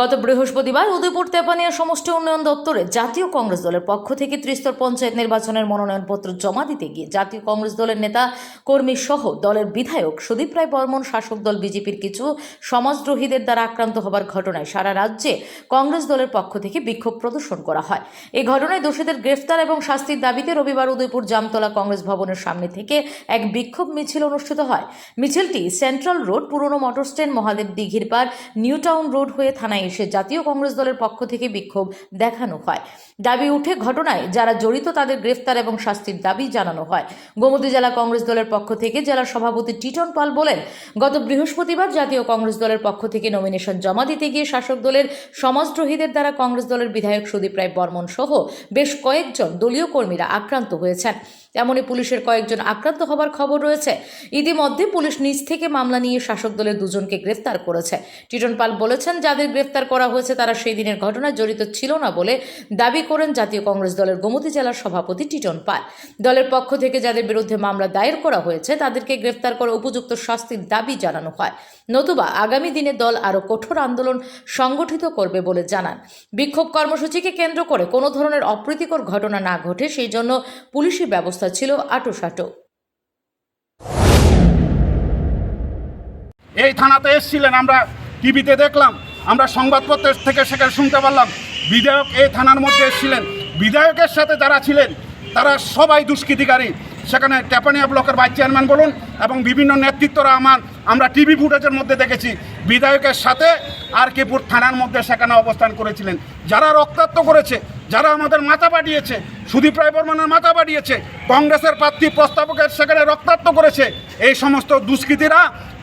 গত বৃহস্পতিবার উদয়পুর তেপানিয়া সমষ্টি উন্নয়ন দপ্তরে জাতীয় কংগ্রেস দলের পক্ষ থেকে ত্রিস্তর পঞ্চায়েত নির্বাচনের মনোনয়নপত্র জমা দিতে গিয়ে জাতীয় কংগ্রেস দলের নেতা, কর্মী সহ দলের বিধায়ক সুদীপ রায় বর্মন, শাসক দল বিজেপির কিছু সমাজদ্রোহীদের দ্বারা আক্রান্ত হবার ঘটনায় সারা রাজ্যে কংগ্রেস দলের পক্ষ থেকে বিক্ষোভ প্রদর্শন করা হয়। এই ঘটনায় দোষীদের গ্রেফতার এবং শাস্তির দাবিতে রবিবার উদয়পুর জামতলা কংগ্রেস ভবনের সামনে থেকে এক বিক্ষোভ মিছিল অনুষ্ঠিত হয়। মিছিলটি সেন্ট্রাল রোড, পুরনো মোটর স্ট্যান্ড মহাদেব দিঘির পার নিউ টাউন রোড হয়ে থানায় এসে জাতীয় কংগ্রেস দলের পক্ষ থেকে বিক্ষোভ দেখানো হয়। দাবি উঠে ঘটনায় যারা জড়িত তাদের গ্রেফতার এবং শাস্তির দাবি জানানো হয়। গোমতী জেলা কংগ্রেস দলের পক্ষ থেকে জেলা সভাপতি টিটন পাল বলেন, গত বৃহস্পতিবার জাতীয় কংগ্রেস দলের পক্ষ থেকে নমিনেশন জমা দিতে গিয়ে শাসক দলের সমাজদ্রোহীদের দ্বারা কংগ্রেস দলের বিধায়ক সুদীপ রায় বর্মন সহ বেশ কয়েকজন দলীয় কর্মীরা আক্রান্ত হয়েছেন। তেমনই পুলিশের কয়েকজন আক্রান্ত হবার খবর রয়েছে। ইতিমধ্যে পুলিশ নিজ থেকে মামলা নিয়ে শাসক দলের দুজনকে গ্রেফতার করেছে। টিটন পাল বলেছেন, যাদের গ্রেফতার করা হয়েছে তারা সেই দিনের ঘটনায় জড়িত ছিল না বলে দাবি করেন জাতীয় কংগ্রেস দলের গোমতী জেলার সভাপতি টিটন পাল। দলের পক্ষ থেকে যাদের বিরুদ্ধে মামলা দায়ের করা হয়েছে, তাদেরকে গ্রেফতার করে উপযুক্ত শাস্তির দাবি জানানো হয়। নতুবা আগামী দিনে দল আরও কঠোর আন্দোলন সংগঠিত করবে বলে জানান। বিক্ষোভ কর্মসূচিকে কেন্দ্র করে কোনো ধরনের অপ্রীতিকর ঘটনা না ঘটে, সেই জন্য পুলিশি ব্যবস্থা ছিল আটোসাটো। এই থানাতে এসেছিলেন, আমরা টিভিতে দেখলাম, আমরা সংবাদপত্রের থেকে সেখানে শুনতে পারলাম, বিধায়ক এই থানার মধ্যে এসেছিলেন। বিধায়কের সাথে যারা ছিলেন, তারা সবাই দুষ্কৃতিকারী। সেখানে ট্যাপানিয়া ব্লকের ভাইস চেয়ারম্যান বলুন এবং বিভিন্ন নেতৃত্বরা আমার, আমরা টিভি ফুটেজের মধ্যে দেখেছি। বিধায়কের সাথে আর কেপুর থানার মধ্যে সেখানে অবস্থান করেছিলেন। যারা রক্তাক্ত করেছে, যারা আমাদের মাথা পাঠিয়েছে, সুদীপ রায় বর্মনের মাথা পাঠিয়েছে, কংগ্রেসের প্রার্থী প্রস্তাবকের সেখানে রক্তাক্ত করেছে, এই সমস্ত দুষ্কৃতীরা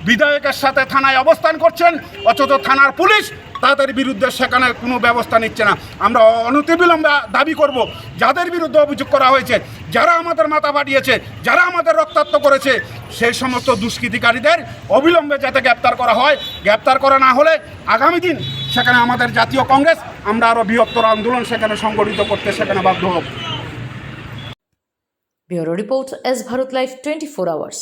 বিধায়কের সাথে থানায় অবস্থান করছেন, অথচ থানার পুলিশ তাদের বিরুদ্ধে সেখানে কোনো ব্যবস্থা নিচ্ছে না। আমরা অনতিবিলম্বে দাবি করব, যাদের বিরুদ্ধে অভিযোগ করা হয়েছে যারা আমাদের মাথা ফাটিয়েছে, যারা আমাদের রক্তাক্ত করেছে, সেই সমস্ত দুষ্কৃতিকারীদের অবিলম্বে যাতে গ্রেপ্তার করা হয়। গ্রেপ্তার করা না হলে আগামী দিন সেখানে আমাদের জাতীয় কংগ্রেস, আমরা আরও বৃহত্তর আন্দোলন সেখানে সংগঠিত করতে সেখানে বাধ্য হব। Bureau report S Bharat live twenty four hours.